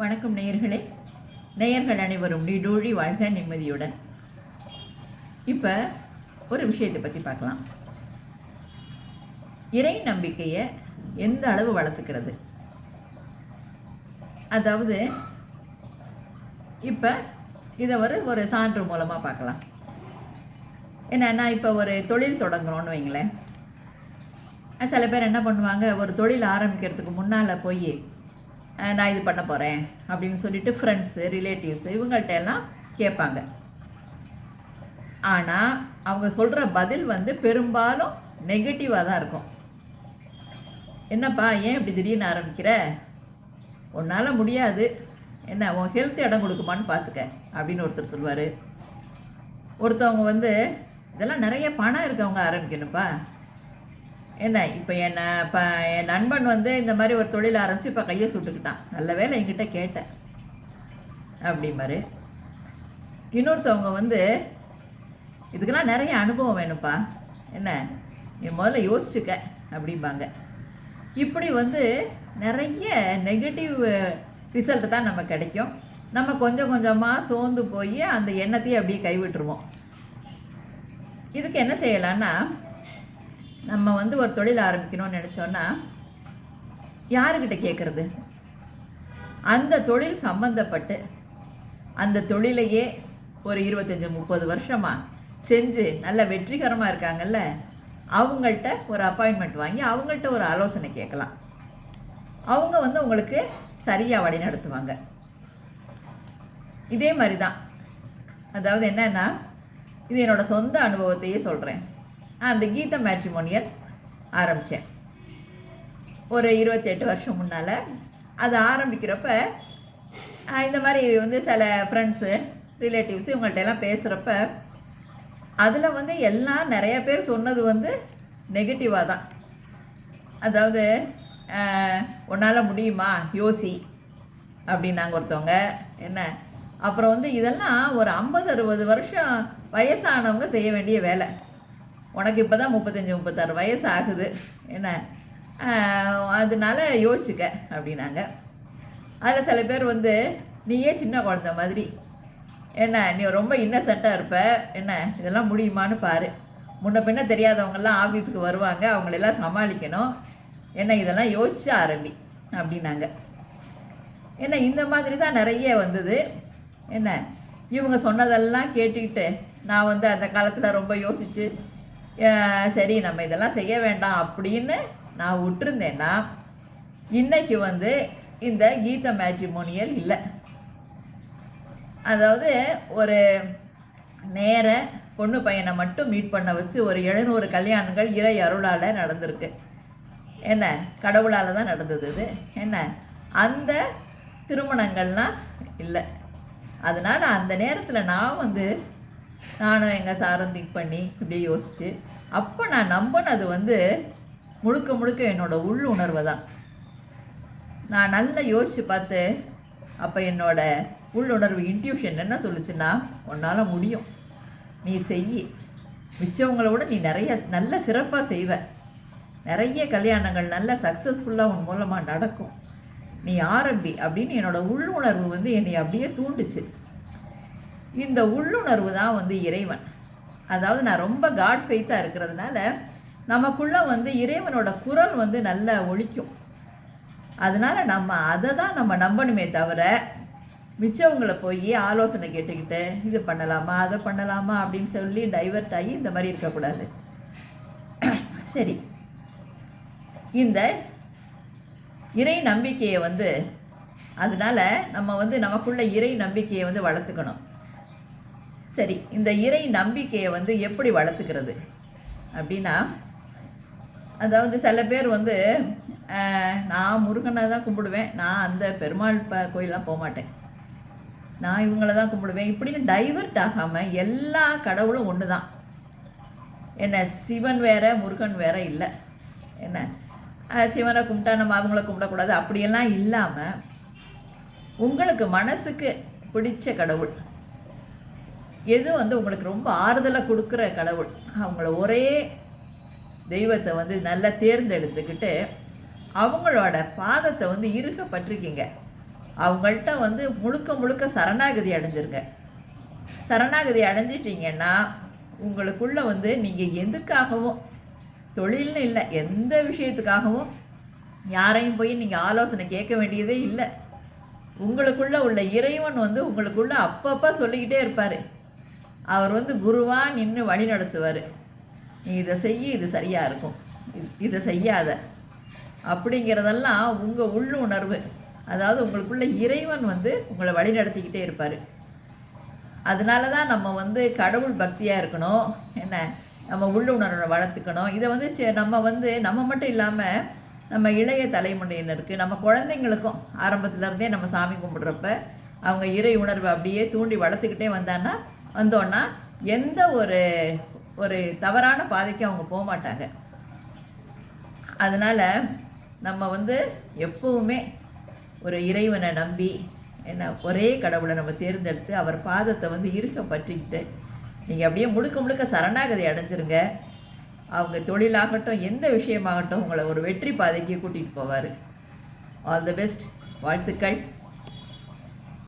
வணக்கம் நேயர்களே. நேயர்கள் அனைவரும் நீடூழி வாழ்க நிம்மதியுடன். இப்போ ஒரு விஷயத்தை பற்றி பார்க்கலாம். இறை நம்பிக்கையை எந்த அளவு வளர்த்துக்கிறது? அதாவது இப்போ இதை ஒரு ஒரு சான்று மூலமாக பார்க்கலாம். என்னன்னா இப்போ ஒரு தொழில் தொடங்குறோன்னு வைங்களேன். சில பேர் என்ன பண்ணுவாங்க ஒரு தொழில் ஆரம்பிக்கிறதுக்கு முன்னால் போய் நான் இது பண்ண போகிறேன் அப்படின்னு சொல்லிட்டு ஃப்ரெண்ட்ஸு ரிலேட்டிவ்ஸு இவங்கள்ட்ட எல்லாம் கேட்பாங்க. ஆனால் அவங்க சொல்கிற பதில் வந்து பெரும்பாலும் நெகட்டிவாக தான் இருக்கும். என்னப்பா ஏன் இப்படி திடீர்னு ஆரம்பிக்கிற? உன்னால் முடியாது. என்ன உன் ஹெல்த் இடம் கொடுக்குமான்னு பார்த்துக்க அப்படின்னு ஒருத்தர் சொல்லுவார். ஒருத்தவங்க வந்து இதெல்லாம் நிறைய பணம் இருக்கவங்க ஆரம்பிக்கணும்ப்பா. என்ன இப்போ என்ன இப்போ என் நண்பன் வந்து இந்த மாதிரி ஒரு தொழில் ஆரம்பித்து இப்போ கையை சுட்டுக்கிட்டான். நல்ல வேலை என்கிட்ட கேட்டேன். அப்படிம்பாரு. இன்னொருத்தவங்க வந்து இதுக்கெல்லாம் நிறைய அனுபவம் வேணும்ப்பா. என்ன நீ முதல்ல யோசிச்சுக்க. அப்படிம்பாங்க. இப்படி வந்து நிறைய நெகட்டிவ் ரிசல்ட்டு தான் நம்ம கிடைக்கும். நம்ம கொஞ்சம் கொஞ்சமாக சோர்ந்து போய் அந்த எண்ணத்தையே அப்படியே கைவிட்டுருவோம். இதுக்கு என்ன செய்யலான்னா நம்ம வந்து ஒரு தொழில் ஆரம்பிக்கணும்னு நினச்சோன்னா யாருக்கிட்ட கேட்குறது அந்த தொழில் சம்மந்தப்பட்டு அந்த தொழிலையே ஒரு இருபத்தஞ்சி முப்பது வருஷமாக செஞ்சு நல்ல வெற்றிகரமாக இருக்காங்கல்ல அவங்கள்ட்ட ஒரு அப்பாயின்மெண்ட் வாங்கி அவங்கள்ட்ட ஒரு ஆலோசனை கேட்கலாம். அவங்க வந்து உங்களுக்கு சரியாக வழி நடத்துவாங்க. இதே மாதிரி தான் அதாவது என்னன்னா இது என்னோடய சொந்த அனுபவத்தையே சொல்கிறேன் அந்த கீதா மேட்ரிமோனியல் ஆரம்பித்தேன் ஒரு இருபத்தெட்டு வருஷம் முன்னால் அது ஆரம்பிக்கிறப்ப இந்த மாதிரி வந்து சில ஃப்ரெண்ட்ஸு ரிலேட்டிவ்ஸு இவங்கள்ட்ட எல்லாம் பேசுகிறப்ப அதில் வந்து எல்லாம் நிறைய பேர் சொன்னது வந்து நெகட்டிவாக தான். அதாவது உன்னால் முடியுமா? யோசி. அப்படின்னாங்க ஒருத்தவங்க. என்ன? அப்புறம் வந்து இதெல்லாம் ஒரு ஐம்பது அறுபது வருஷம் வயசானவங்க செய்ய வேண்டிய வேலை. உனக்கு இப்போ தான் முப்பத்தஞ்சு முப்பத்தாறு வயசு ஆகுது என்ன அதனால யோசிச்சுக்க அப்படின்னாங்க. அதில் சில பேர் வந்து நீயே சின்ன குழந்த மாதிரி. என்ன நீ ரொம்ப இன்னசென்ட்டாக இருப்ப. என்ன இதெல்லாம் முடியுமான்னு பாரு. முன்ன பின்ன தெரியாதவங்கெல்லாம் ஆஃபீஸுக்கு வருவாங்க. அவங்களெல்லாம் சமாளிக்கணும். என்ன இதெல்லாம் யோசிச்சு ஆரம்பி அப்படின்னாங்க. என்ன இந்த மாதிரி தான் நிறைய வந்தது. என்ன இவங்க சொன்னதெல்லாம் கேட்டுக்கிட்டு நான் வந்து அந்த காலத்தில் ரொம்ப யோசித்து சரி நம்ம இதெல்லாம் செய்ய வேண்டாம் அப்படின்னு நான் விட்டுருந்தேன்னா இன்னைக்கு வந்து இந்த கீத மேட்ரிமோனியல் இல்லை. அதாவது ஒரு நேர பொண்ணு பையனை மட்டும் மீட் பண்ண வச்சு ஒரு எழுநூறு கல்யாணங்கள் இறை அருளால் நடந்திருக்கு. என்ன? கடவுளால் தான் நடந்தது இது. என்ன? அந்த திருமணங்கள்லாம் இல்லை. அதனால் அந்த நேரத்தில் நான் வந்து நானும் எங்கள் சாரும் திங்க் பண்ணி இப்படியே யோசித்து அப்போ நான் நம்பினது வந்து முழுக்க முழுக்க என்னோடய உள் உணர்வு தான். நான் நல்லா யோசித்து பார்த்து அப்போ என்னோடய உள்ளுணர்வு இன்ட்யூஷன் என்ன சொல்லுச்சுன்னா உன்னால் முடியும். நீ செய் மிச்சவங்கள விட நீ நிறைய நல்ல சிறப்பாக செய்வ. நிறைய கல்யாணங்கள் நல்ல சக்ஸஸ்ஃபுல்லாக உன் மூலமாக நடக்கும். நீ ஆரம்பி அப்படின்னு என்னோட உள்ளுணர்வு வந்து என்னை அப்படியே தூண்டுச்சு. இந்த உள்ளுணர்வு தான் வந்து இறைவன். அதாவது நான் ரொம்ப காட் ஃபெய்த்தாக இருக்கிறதுனால நமக்குள்ளே வந்து இறைவனோட குரல் வந்து நல்லா ஒழிக்கும் அதனால நம்ம அதை தான் நம்ம நம்பணுமே தவிர மிச்சவங்களை போய் ஆலோசனை கேட்டுக்கிட்டு இது பண்ணலாமா அதை பண்ணலாமா அப்படின்னு சொல்லி டைவர்ட் ஆகி இந்த மாதிரி இருக்கக்கூடாது. சரி. இந்த இறை நம்பிக்கையை வந்து அதனால நம்ம வந்து நமக்குள்ள இறை நம்பிக்கையை வந்து வளர்த்துக்கணும். சரி இந்த இறை நம்பிக்கையை வந்து எப்படி வளர்த்துக்கிறது? அப்படின்னா அதாவது சில பேர் வந்து நான் முருகனை தான் கும்பிடுவேன். நான் அந்த பெருமாள் ப கோயிலாம் போக மாட்டேன். நான் இவங்கள தான் கும்பிடுவேன். இப்படின்னு டைவர்ட் ஆகாமல் எல்லா கடவுளும் ஒன்று தான். என்ன சிவன் வேற முருகன் வேற இல்லை. என்ன? சிவனை கும்பிட்டா நம்ம அவங்கள கும்பிடக்கூடாது. அப்படியெல்லாம் இல்லாமல் உங்களுக்கு மனசுக்கு பிடிச்ச கடவுள் எது வந்து உங்களுக்கு ரொம்ப ஆறுதலை கொடுக்குற கடவுள்? அவங்கள ஒரே தெய்வத்தை வந்து நல்லா தேர்ந்தெடுத்துக்கிட்டு அவங்களோட பாதத்தை வந்து இருக்க பற்றிக்கிங்க அவங்கள்ட்ட வந்து முழுக்க முழுக்க சரணாகதி அடைஞ்சிருங்க. சரணாகதி அடைஞ்சிட்டிங்கன்னா உங்களுக்குள்ள வந்து நீங்கள் எதுக்காகவும் தொழில்னு இல்லை எந்த விஷயத்துக்காகவும் யாரையும் போய் நீங்கள் ஆலோசனை கேட்க வேண்டியதே இல்லை. உங்களுக்குள்ளே உள்ள இறைவன் வந்து உங்களுக்குள்ளே அப்பப்போ சொல்லிக்கிட்டே இருப்பார். அவர் வந்து குருவாக நின்று வழி நடத்துவார். நீ இதை செய்ய இது சரியாக இருக்கும். இது- இதை செய்யாத. அப்படிங்கிறதெல்லாம் உங்கள் உள்ளுணர்வு. அதாவது உங்களுக்குள்ள இறைவன் வந்து உங்களை வழி நடத்திக்கிட்டே இருப்பார். அதனால தான் நம்ம வந்து கடவுள் பக்தியாக இருக்கணும். என்ன? நம்ம உள்ளுணர்வை வளர்த்துக்கணும். இதை வந்து நம்ம வந்து நம்ம மட்டும் இல்லாமல் நம்ம இளைய தலைமுறையினருக்கு நம்ம குழந்தைங்களுக்கும் ஆரம்பத்துலேருந்தே நம்ம சாமி கும்பிட்றப்ப அவங்க இறை உணர்வை அப்படியே தூண்டி வளர்த்துக்கிட்டே வந்தான்னா வந்தோன்னா எந்த ஒரு ஒரு தவறான பாதைக்கு அவங்க போக மாட்டாங்க. அதனால் நம்ம வந்து எப்பவுமே ஒரு இறைவனை நம்பி என்ன ஒரே கடவுளை நம்ம தேர்ந்தெடுத்து அவர் பாதத்தை வந்து இருக்க பற்றிக்கிட்டு நீங்கள் அப்படியே முழுக்க முழுக்க சரணாகதி அடைஞ்சிருங்க. அவங்க தொழிலாகட்டும் எந்த விஷயமாகட்டும் உங்களை ஒரு வெற்றி பாதைக்கு கூட்டிகிட்டு போவார். ஆல் தி பெஸ்ட் வாழ்த்துக்கள்.